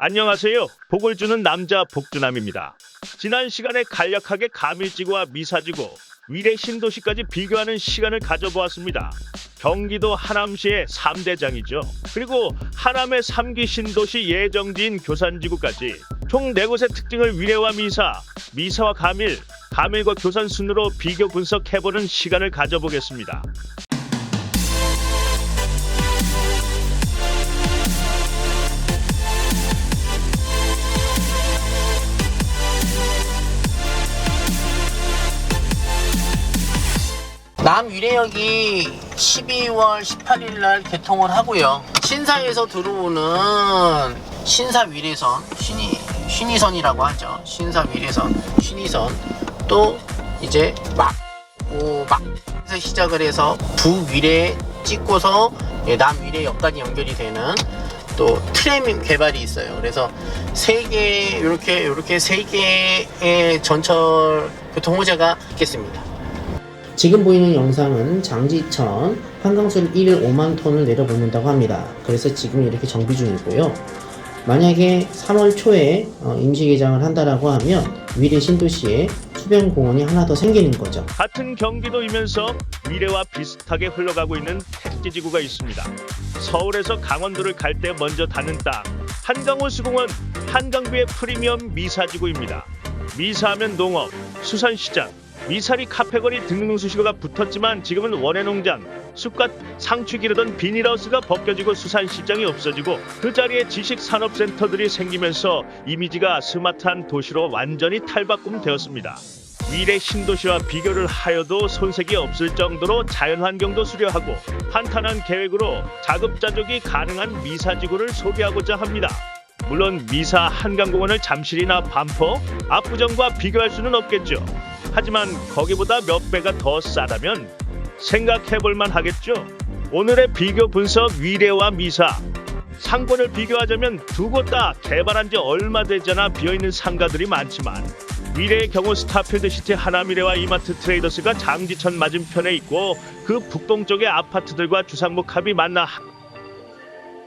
안녕하세요. 복을 주는 남자 복주남입니다. 지난 시간에 간략하게 가밀지구와 미사지구, 위례 신도시까지 비교하는 시간을 가져보았습니다. 경기도 하남시의 3대장이죠. 그리고 하남의 3기 신도시 예정지인 교산지구까지 총 4곳의 특징을 위례와 미사, 미사와 가밀, 가밀과 교산 순으로 비교 분석해보는 시간을 가져보겠습니다. 남위례역이 12월 18일 날 개통을 하고요. 신사에서 들어오는 신사 위례선, 신이 신이선이라고 하죠. 신사 위례선, 신이선 또 이제 막, 오, 막에서 시작을 해서 북위례 찍고서 예, 남위례역까지 연결이 되는 또 트램 개발이 있어요. 그래서 세 개, 이렇게, 이렇게 세 개의 전철 교통 호재가 있겠습니다. 지금 보이는 영상은 장지천 한강수를 1일 5만 톤을 내려놓는다고 합니다. 그래서 지금 이렇게 정비 중이고요. 만약에 3월 초에 어, 임시 개장을 한다라고 하면 위례 신도시에 수변공원이 하나 더 생기는 거죠. 같은 경기도이면서 위례와 비슷하게 흘러가고 있는 택지지구가 있습니다. 서울에서 강원도를 갈 때 먼저 닿는 땅 한강호 수공원 한강뷰의 프리미엄 미사지구입니다. 미사하면 농업, 수산시장, 미사리 카페거리 등등 수식어가 붙었지만 지금은 원예농장, 쑥갓, 상추 기르던 비닐하우스가 벗겨지고 수산시장이 없어지고 그 자리에 지식산업센터들이 생기면서 이미지가 스마트한 도시로 완전히 탈바꿈되었습니다. 미래 신도시와 비교를 하여도 손색이 없을 정도로 자연환경도 수려하고 탄탄한 계획으로 자급자족이 가능한 미사지구를 소개하고자 합니다. 물론 미사 한강공원을 잠실이나 반포, 압구정과 비교할 수는 없겠죠. 하지만 거기보다 몇 배가 더 싸다면 생각해볼만 하겠죠. 오늘의 비교 분석 위례와 미사 상권을 비교하자면 두 곳 다 개발한 지 얼마 되지 않아 비어있는 상가들이 많지만 미래의 경우 스타필드 시티 하나미래와 이마트 트레이더스가 장지천 맞은편에 있고 그 북동쪽의 아파트들과 주상목 합이 만나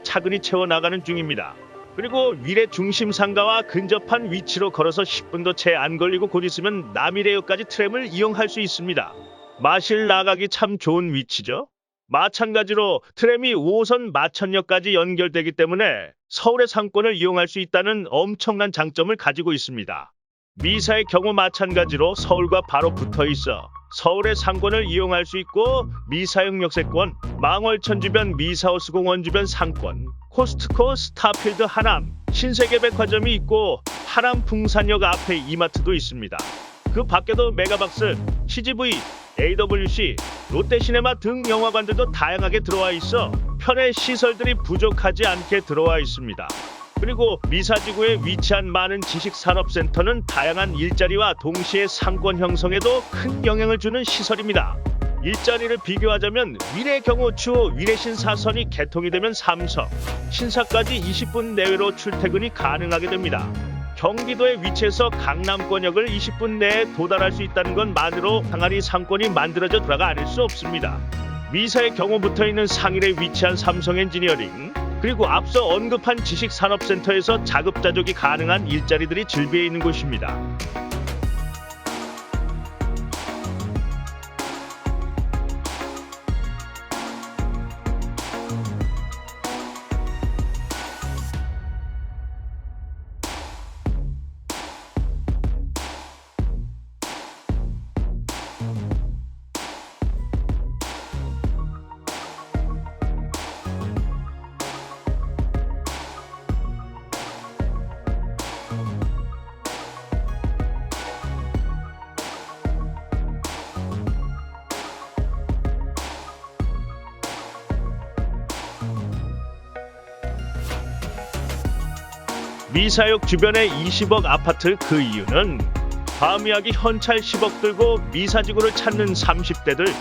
차근히 채워나가는 중입니다. 그리고 위례 중심 상가와 근접한 위치로 걸어서 10분도 채 안 걸리고 곧 있으면 남이래역까지 트램을 이용할 수 있습니다. 마실 나가기 참 좋은 위치죠. 마찬가지로 트램이 5호선 마천역까지 연결되기 때문에 서울의 상권을 이용할 수 있다는 엄청난 장점을 가지고 있습니다. 미사의 경우 마찬가지로 서울과 바로 붙어 있어 서울의 상권을 이용할 수 있고 미사역 역세권, 망월천 주변 미사호스 공원 주변 상권, 코스트코 스타필드 하남, 신세계 백화점이 있고 하남 풍산역 앞에 이마트도 있습니다. 그 밖에도 메가박스, CGV, AWC, 롯데시네마 등 영화관들도 다양하게 들어와 있어 편의 시설들이 부족하지 않게 들어와 있습니다. 그리고 미사지구에 위치한 많은 지식산업센터는 다양한 일자리와 동시에 상권 형성에도 큰 영향을 주는 시설입니다. 일자리를 비교하자면 위례의 경우 추후 위례신 사선이 개통이 되면 삼성, 신사까지 20분 내외로 출퇴근이 가능하게 됩니다. 경기도에 위치해서 강남권역을 20분 내에 도달할 수 있다는 것만으로 항아리 상권이 만들어져 돌아가 아닐 수 없습니다. 미사의 경우 붙어 있는 상일에 위치한 삼성 엔지니어링, 그리고 앞서 언급한 지식산업센터에서 자급자족이 가능한 일자리들이 즐비해 있는 곳입니다. 미사역 주변의 20억 아파트 그 이유는 밤이야기 현찰 10억 들고 미사지구를 찾는 30대들